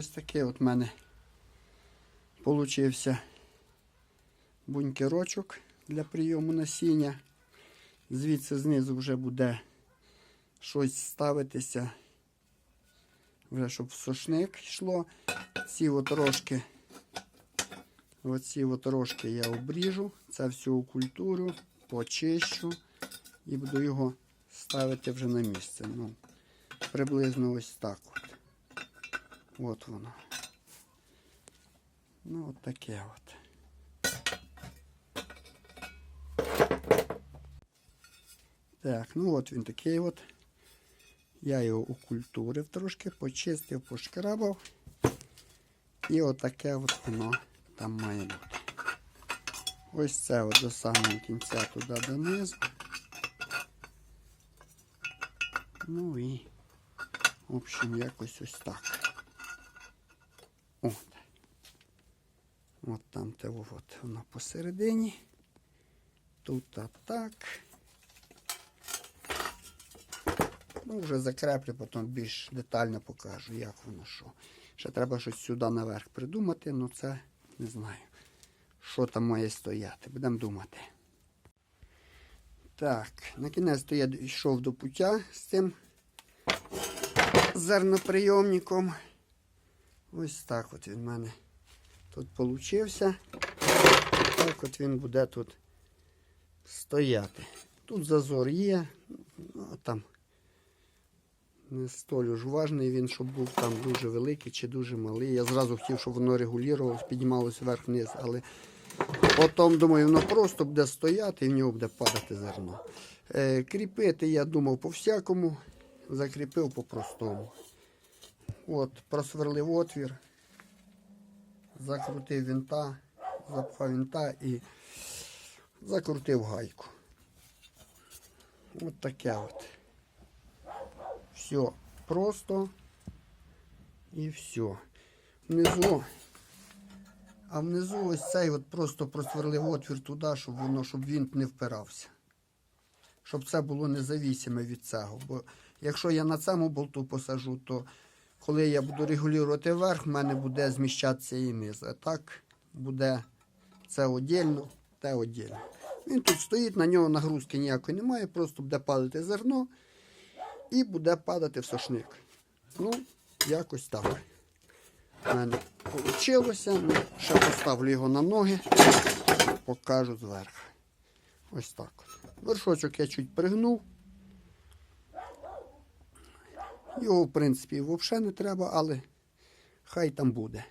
ось такий от в мене получився бункерочок для прийому насіння. Звідси знизу вже буде щось ставитися, вже щоб в сушник йшло. Ці от рожки, оці от рожки я обріжу, це всю культуру, почищу і буду його ставити вже на місце. Ну, приблизно ось так от. Воно. Ну, от таке от. Так, ну от він такий от. Я його окультурив трошки, почистив, пошкрабав. І отаке от воно там має бути. Ось це от до самого кінця туди донизу. Ну і, в общем, якось ось так. От. Там те от воно посередині. Тут а так. Ну, вже закреплю, потім більш детально покажу, як воно що. Ще треба щось сюди наверх придумати, ну це не знаю, що там має стояти. Будемо думати. Так, на кінець то я йшов до пуття з цим зерноприйомником. Ось так от він в мене тут получився. Так от він буде тут стояти. Тут зазор є, ну, а там не столь ж важний він, щоб був там дуже великий чи дуже малий. Я зразу хотів, щоб воно регулювалося, піднімалося вверх-вниз, але потім, думаю, воно просто буде стояти і в нього буде падати зерно. Е, кріпити я думав по-всякому, закріпив по-простому. От, просверлив отвір, закрутив винта, запхав винта і закрутив гайку. От таке от. Все просто і все. Внизу, а внизу ось цей от просто просверлив отвір туди, щоб воно, щоб він не впирався. Щоб це було независиме від цього. Бо якщо я на цьому болту посажу, то коли я буду регулювати верх, в мене буде зміщатися і низ. А так буде це віддільно, те віддільно. Він тут стоїть, на нього нагрузки ніякої немає, просто буде падати зерно і буде падати в сошник. Ну, якось так. У мене вийшло. Ну, ще поставлю його на ноги, покажу зверху. Ось так. Вершочок я чуть пригнув. Його, в принципі, взагалі не треба, але хай там буде.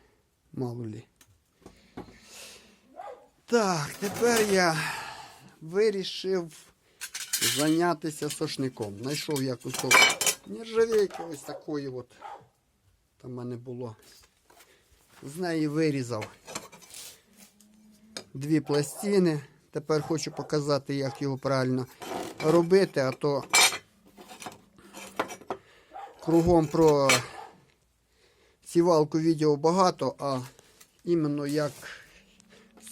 Мало лі. Так, тепер я вирішив зайнятися сошником. Знайшов я кусок нержавейки ось такої от. Там в мене було. З неї вирізав дві пластини. Тепер хочу показати, як його правильно робити, а то кругом про сівалку відео багато, а іменно як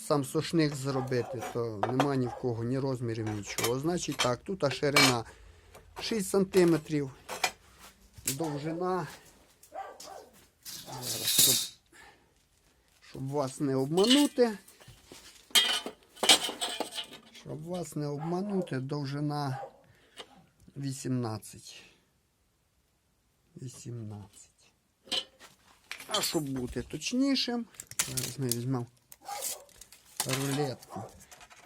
сам сушник зробити, то нема ні в кого, ні розмірів, нічого. Значить так, тут ширина 6 см, довжина. Щоб, щоб вас не обманути. Щоб вас не обманути, довжина 18. 18. А щоб бути точнішим, зараз ми візьмемо рулетку.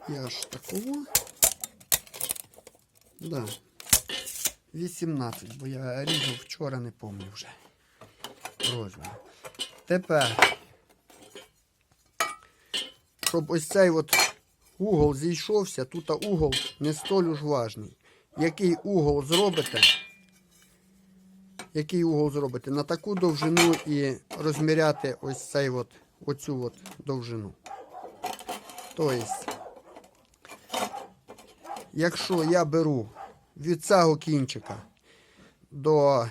І аж такого. Да. 18, бо я різав вчора, не пам'ятаю вже. Розмір. Тепер, щоб ось цей от угол зійшовся, тут угол не столь уж важний. Який угол зробите? Який угол зробите? На таку довжину і розміряти ось цей от, оцю от довжину. Тобто, якщо я беру від цього кінчика до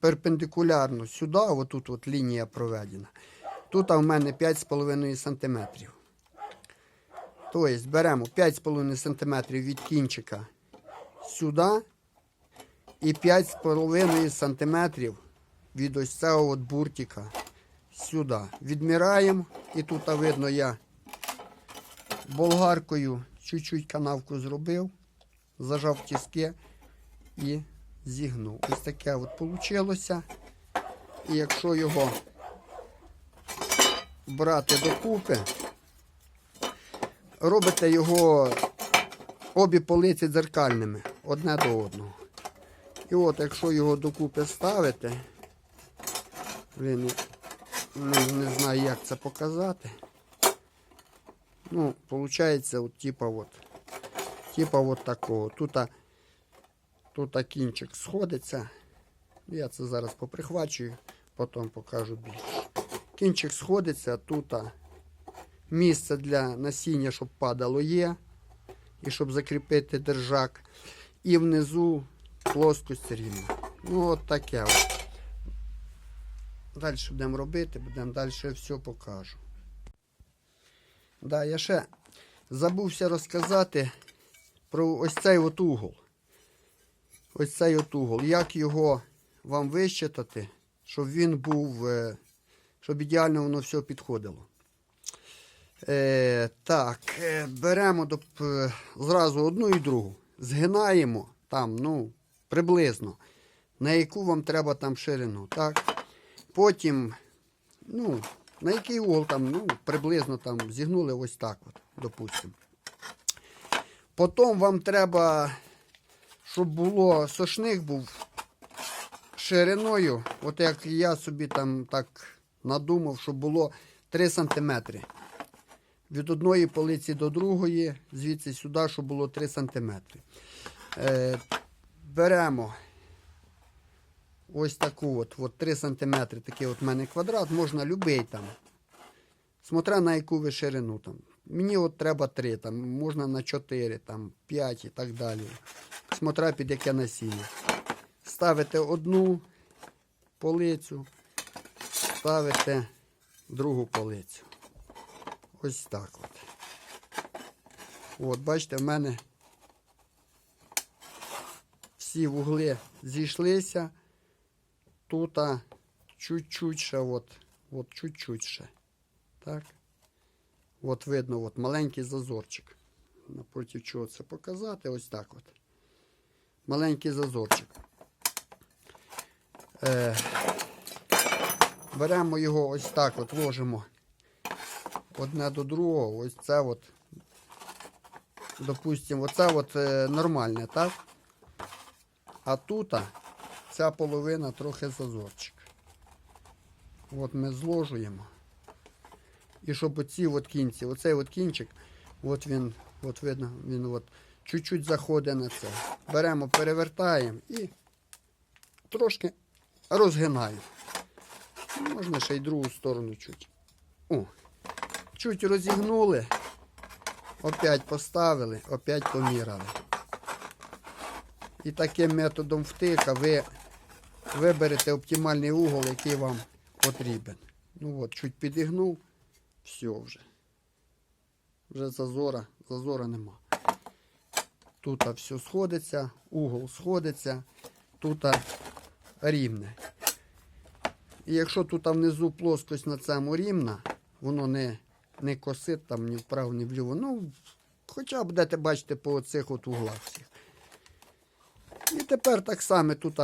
перпендикулярно сюди, отут от лінія проведена, тут в мене 5,5 см. Тобто беремо 5,5 см від кінчика сюди і 5,5 см від ось цього от буртика сюди. Відміраємо, і тут видно, я болгаркою чуть-чуть канавку зробив, зажав тіски і зігнув. Ось таке от вийшло. І якщо його брати докупи, робите його обі полиці дзеркальними одне до одного. І от якщо його докупи ставите, блін, не, не знаю, як це показати. Ну, виходить, от, типа от, типа от такого. Тут, тут кінчик сходиться. Я це зараз поприхвачую, потім покажу більше. Кінчик сходиться, тут місце для насіння, щоб падало є. І щоб закріпити держак. І внизу плоскость рівна. Ну, от таке. Далі будемо робити, будемо далі все покажу. Да, я ще забувся розказати про ось цей от угол. Ось цей от угол. Як його вам вищитати, щоб він був, е, щоб ідеально воно все підходило. Е, так, е, беремо до, зразу одну і другу. Згинаємо там, ну, приблизно, на яку вам треба там ширину. Так? Потім, ну, на який угол там, ну, приблизно там зігнули ось так, от, допустимо. Потім вам треба, щоб було сошник був шириною, от як я собі там так надумав, щоб було 3 см. Від одної полиці до другої, звідси сюди, щоб було 3 см. Беремо ось таку от, от 3 см, такий от мене квадрат, можна любий там. Смотря на яку ви ширину там. Мені от треба 3, там, можна на 4, там, 5 і так далі. Смотря під яке насіння. Ставите одну полицю, ставите другу полицю. Ось так от. От, бачите, в мене всі вугли зійшлися. Тут чуть-чуть ще, от, от чуть-чуть ще. Так. От видно, от маленький зазорчик. Напроти чого це показати? Ось так от. Маленький зазорчик. Е, беремо його ось так от, ложимо одне до другого. Ось це от, допустимо, оце от е, нормальне, так? А тут ця половина трохи зазорчик. От ми зложуємо. І щоб оці от кінці, оцей от кінчик, от він, от видно, він от чуть-чуть заходить на це. Беремо, перевертаємо і трошки розгинаємо. Можна ще й другу сторону чуть. О, чуть розігнули, опять поставили, опять поміряли. І таким методом втика ви виберете оптимальний угол, який вам потрібен. Ну от, чуть підігнув, все вже. Вже зазора, зазора нема. Тут все сходиться, угол сходиться, тут рівне. І якщо тут внизу плоскость на цьому рівна, воно не, не косить там ні вправо, ні вліво. Ну, хоча будете бачити по оцих от углах всіх. І тепер так само тут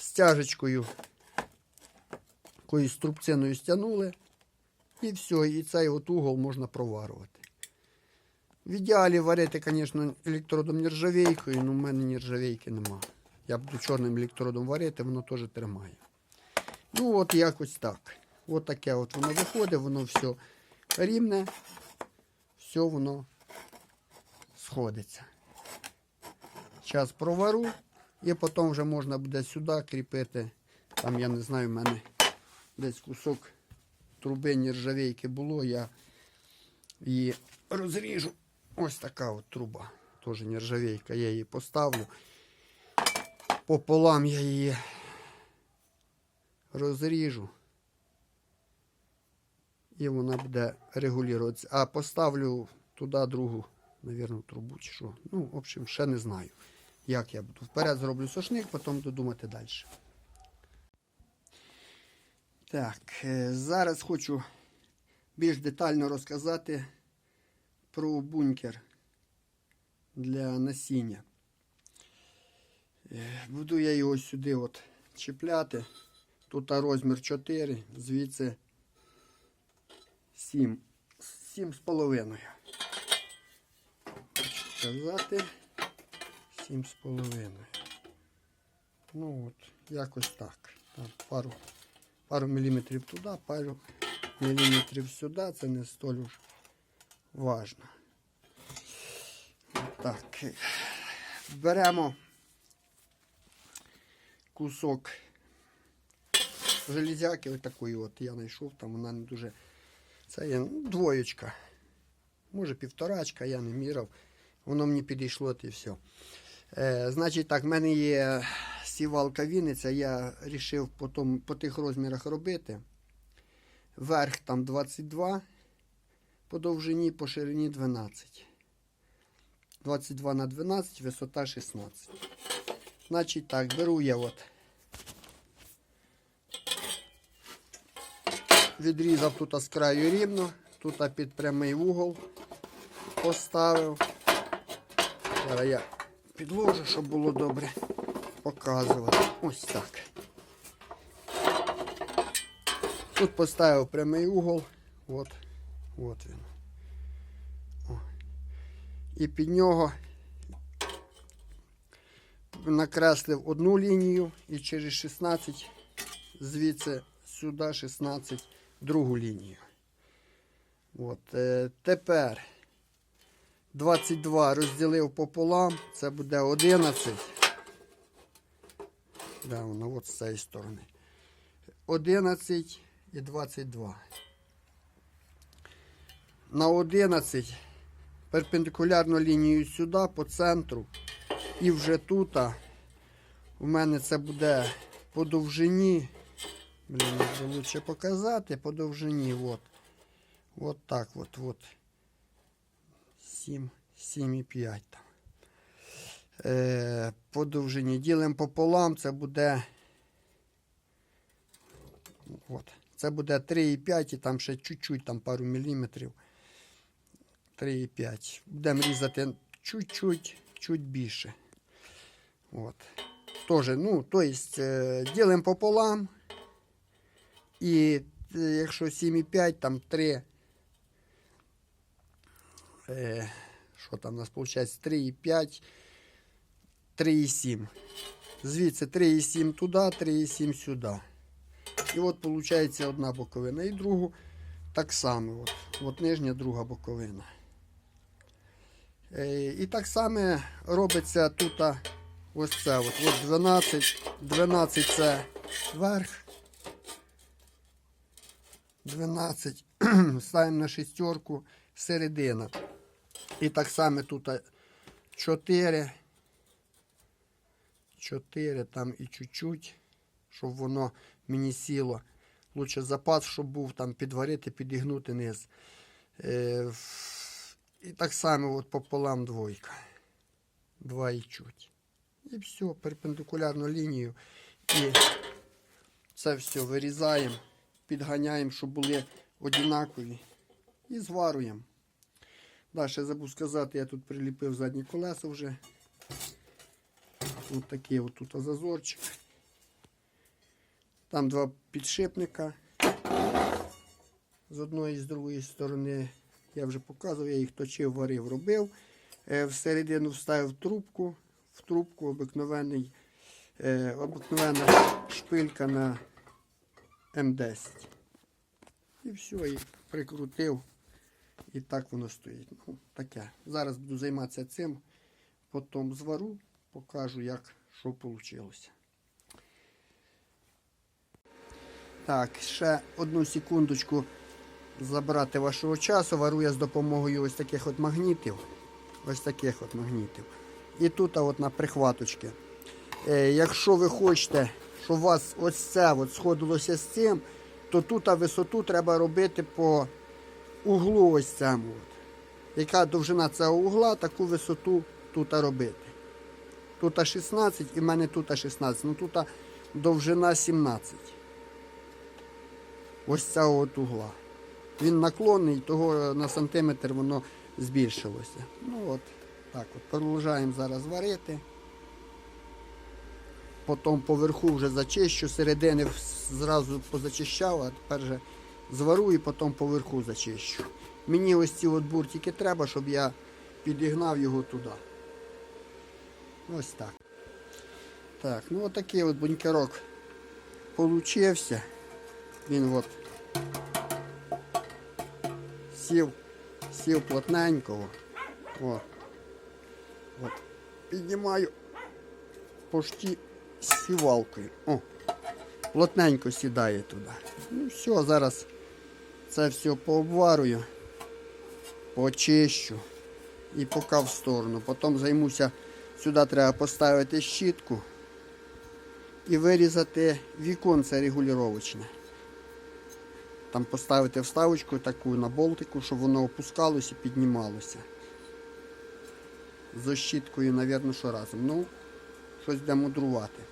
стяжечкою, якоюсь струбциною стягнули. І все, і цей от угол можна проварувати. В ідеалі варити, звісно, електродом нержавейкою, але в мене нержавейки нема. Я буду чорним електродом варити, воно теж тримає. Ну, от якось так. От таке от воно виходить, воно все рівне, все воно сходиться. Зараз провару і потім вже можна буде сюди кріпити. Там, я не знаю, в мене десь кусок труби нержавейки було, я її розріжу. Ось така от труба. Теж нержавейка, я її поставлю. Пополам я її розріжу. І вона буде регулюватися. А поставлю туди другу, мабуть, трубу чи що. Ну, в общем, ще не знаю, як я буду. Вперед зроблю сошник, потім додумати далі. Так, е, зараз хочу більш детально розказати про бункер для насіння. Е, Буду я його сюди от чіпляти. Тут розмір 4, звідси 7. 7 з половиною. Хочу сказати 7 з половиною. Ну от, якось так. Там пару, пару міліметрів туди, пару міліметрів сюди. Це не столь уж важно. Так. Беремо кусок железяки, ось такої от я знайшов, там вона не дуже. Це є ну, двоєчка. Може півторачка, я не міряв. Воно мені підійшло і все. Е, значить так, в мене є сівалка Вінниця, я вирішив по, по тих розмірах робити. Верх там 22, по довжині, по ширині 12. 22 на 12, висота 16. Значить так, беру я от. Відрізав тут з краю рівно, тут під прямий вугол поставив. Зараз я підложу, щоб було добре показувати. Ось так. Тут поставив прямий угол. От, от він. О. І під нього накреслив одну лінію і через 16 звідси сюди 16 другу лінію. От, е, тепер 22 розділив пополам, це буде 11. Де воно? От з цієї сторони. 11 і 22. На 11 перпендикулярно лінію сюди по центру. І вже тут у мене це буде по довжині. Блін, лучше показати по довжині. От. От так от. от. 7, 7,5 там. Е, по довжині. Ділимо пополам, це буде. От. Це буде 3,5 і там ще чуть-чуть, там пару міліметрів. 3,5. Будемо різати чуть-чуть, чуть більше. От. Тоже, ну, то есть, е, ділимо пополам. І е, якщо 7,5, там 3. Е, що там у нас виходить? 3,5, 3,7. Звідси 3,7 туди, 3,7 сюди. І от виходить одна боковина. І другу так само. От, от нижня друга боковина. Е, і так само робиться тут ось це. От, от 12. 12 це верх. 12. Ставимо на шестерку середина. І так само тут 4. 4 там і чуть-чуть, щоб воно мені сіло. Лучше запас, щоб був там підварити, підігнути низ. Е, і так само от пополам двойка. Два і чуть. І все, перпендикулярну лінію. І це все вирізаємо, підганяємо, щоб були однакові. І зварюємо. Да, ще забув сказати, я тут приліпив задні колеса вже. Ось такий от тут зазорчик. Там два підшипника. З одної і з другої сторони я вже показував, я їх точив, варив, робив. Е, Всередину вставив трубку. В трубку обикновений, е, обикновена шпилька на М10. І все, і прикрутив. І так воно стоїть. Ну, таке. Зараз буду займатися цим. Потім звару, покажу, як що вийшло. Так, ще одну секундочку забрати вашого часу. Вару я з допомогою ось таких от магнітів. Ось таких от магнітів. І тут а от на прихваточки. Е, якщо ви хочете, щоб у вас ось це от сходилося з цим, то тут а висоту треба робити по углу ось цьому. Яка довжина цього угла, таку висоту тут робити. Тут 16 і в мене тут 16. Ну тут довжина 17. ось цього от угла. Він наклонний, того на сантиметр воно збільшилося. Ну от, так от, продовжуємо зараз варити. Потім поверху вже зачищу, середини зразу позачищав, а тепер вже звару і потім поверху зачищу. Мені ось ці от буртики треба, щоб я підігнав його туди. Ось так. Так, ну отакий от бункерок получився. Він от сів, сів плотненько. О. От. Піднімаю пошті сівалкою. О, плотненько сідає туди. Ну все, зараз це все пообварую, почищу і поки в сторону. Потім займуся, сюди треба поставити щітку і вирізати віконце регулювачне. Там поставити вставочку таку на болтику, щоб воно опускалося і піднімалося. З щіткою, мабуть, що разом. Ну, щось де мудрувати.